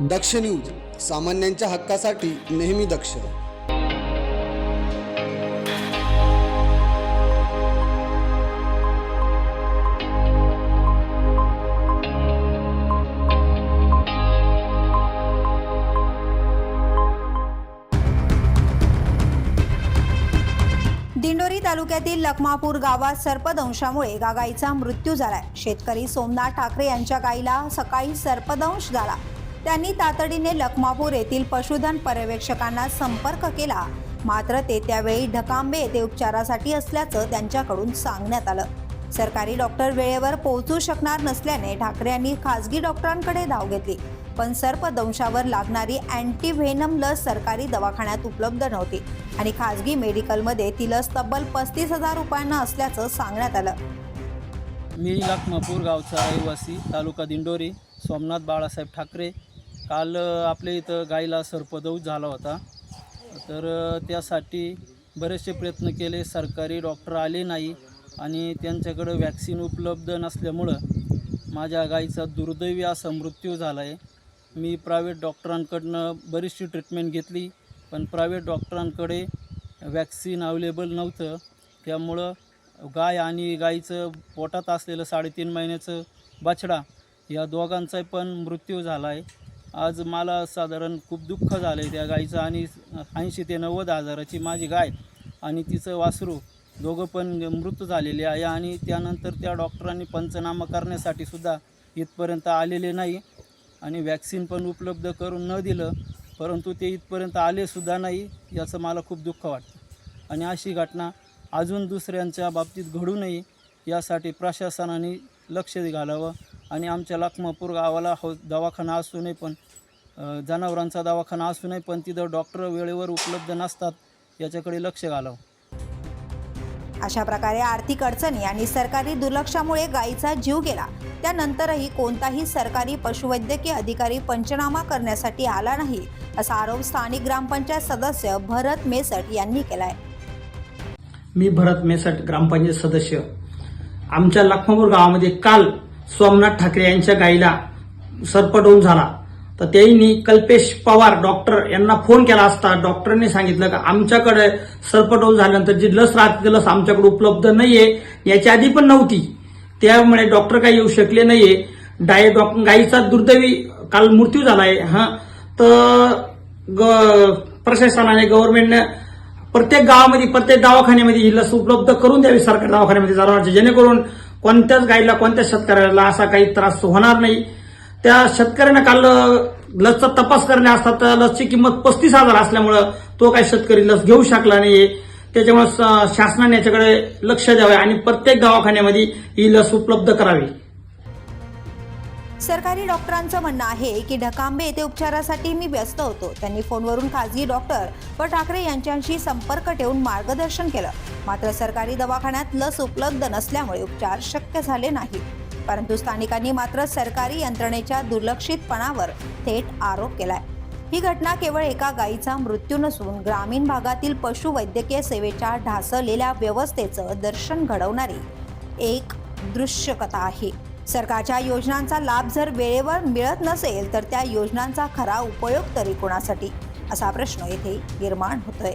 दक्ष news सामान्यांच्या हक्कासाठी नेहमी दक्ष. दिंडोरी तालुक्यातील लखमापूर गावात सर्पदंशामुळे एका मृत्यू झालाय. शेतकरी सोमनाथ ठाकरे यांच्या गाईला सकाळी सर्पदंश झाला. त्यांनी तातडीने लखमापूर येथील पशुधन पर्यवेक्षकांना संपर्क केला. मात्र ते त्यावेळी ढकांबे येथे उपचारासाठी असल्याचं त्यांच्याकडून सांगण्यात आलं. सरकारी डॉक्टर वेळेवर पोहोचू शकणार नसल्याने ठाकरे यांनी खासगी डॉक्टरांकडे धाव घेतली. पण सर्पदंशावर लागणारी अँटीव्हेनम लस सरकारी दवाखान्यात उपलब्ध नव्हती आणि खासगी मेडिकलमध्ये ती लस तब्बल पस्तीस हजार रुपयांना असल्याचं सांगण्यात आलं. मी लखमापूर गावचा रहिवासी तालुका दिंडोरी सोमनाथ बाळासाहेब ठाकरे काल आपल्या इथं गाईला सर्पदौष झाला होता. तर त्यासाठी बरेचसे प्रयत्न केले. सरकारी डॉक्टर आले नाही आणि त्यांच्याकडं वॅक्सिन उपलब्ध नसल्यामुळं माझ्या गाईचा दुर्दैवी असा मृत्यू झाला आहे मी प्रायव्हेट डॉक्टरांकडनं बरीचशी ट्रीटमेंट घेतली पण प्रायव्हेट डॉक्टरांकडे वॅक्सिन अवेलेबल नव्हतं. त्यामुळं गाय आणि गाईचं पोटात असलेलं साडेतीन महिन्याचं बछडा या दोघांचा पण मृत्यू झाला आहे आज मला साधारण खूप दुःख झालं आहे त्या गाईचं आणि ऐंशी ते नव्वद हजाराची माझी गाय आणि तिचं वासरू दोघं पण मृत झालेले आहे आणि त्यानंतर त्या डॉक्टरांनी पंचनामा करण्यासाठी सुद्धा इथपर्यंत आलेले नाही आणि वॅक्सिन पण उपलब्ध करून न दिलं परंतु ते इथपर्यंत आलेसुद्धा नाही याचं मला खूप दुःख वाटतं. आणि अशी घटना अजून दुसऱ्यांच्या बाबतीत घडू नये यासाठी प्रशासनाने लक्ष घालावं. आणि आमच्या लखमापूर गावाला हो दवाखाना असूनही पण अ, जनावरांचा दवाखाना असूनही पण तिथं डॉक्टर वेळेवर उपलब्ध नसतात याच्याकडे लक्ष घालावं. अशा प्रकारे आर्थिक अडचणी आणि सरकारी दुर्लक्षामुळे गायीचा जीव गेला. त्यानंतरही कोणताही सरकारी पशुवैद्यकीय अधिकारी पंचनामा करण्यासाठी आला नाही असा आरोप स्थानिक ग्रामपंचायत सदस्य भरत मेसट यांनी केलाय. मी भरत मेसट ग्रामपंचायत सदस्य. आमच्या लखमापूर गावामध्ये काल सोमनाथ ठाकरे यांच्या गाईला सर्पडोन झाला. तर त्यांनी कल्पेश पवार डॉक्टर यांना फोन केला असता डॉक्टरांनी सांगितलं का आमच्याकडे सर्पडोन झाल्यानंतर जी लस राहते लस आमच्याकडे उपलब्ध नाहीये. याच्या आधी पण नव्हती. त्यामुळे डॉक्टर काही येऊ शकले नाहीये. डाय डॉक गाईचा दुर्दैवी काल मृत्यू झालाय हा. तर ग- प्रशासनाने गव्हर्नमेंटने प्रत्येक गावामध्ये प्रत्येक दवाखान्यामध्ये ही लस उपलब्ध करून द्यावी सरकारी दवाखान्यामध्ये जनावरांची जेणेकरून कोणत्याच गाईला कोणत्या शेतकऱ्याला असा काही त्रास होणार नाही. त्या शेतकऱ्यानं काल लसचा तपास करणे असतात तर लसची किंमत पस्तीस हजार असल्यामुळं तो काही शेतकरी लस घेऊ शकला नाही त्याच्यामुळे शासनाने याच्याकडे लक्ष द्यावे आणि प्रत्येक दवाखान्यामध्ये ही लस उपलब्ध करावी. सरकारी डॉक्टरांचं म्हणणं आहे की ढकांबे येथे उपचारासाठी मी व्यस्त होतो. त्यांनी फोनवरून खासगी डॉक्टर व ठाकरे यांच्याशी संपर्क ठेवून मार्गदर्शन केलं. मात्र सरकारी दवाखान्यात लस उपलब्ध नसल्यामुळे उपचार शक्य झाले नाही. परंतु स्थानिकांनी मात्र सरकारी यंत्रणेच्या दुर्लक्षितपणावर थेट आरोप केलाय. ही घटना केवळ एका गायीचा मृत्यू नसून ग्रामीण भागातील पशुवैद्यकीय सेवेच्या ढासळलेल्या व्यवस्थेचं दर्शन घडवणारी एक दृश्य कथा आहे. सरकारच्या योजनांचा लाभ जर वेळेवर मिळत नसेल तर त्या योजनांचा खरा उपयोग तरी कोणासाठी? असा प्रश्न येथे निर्माण होतोय.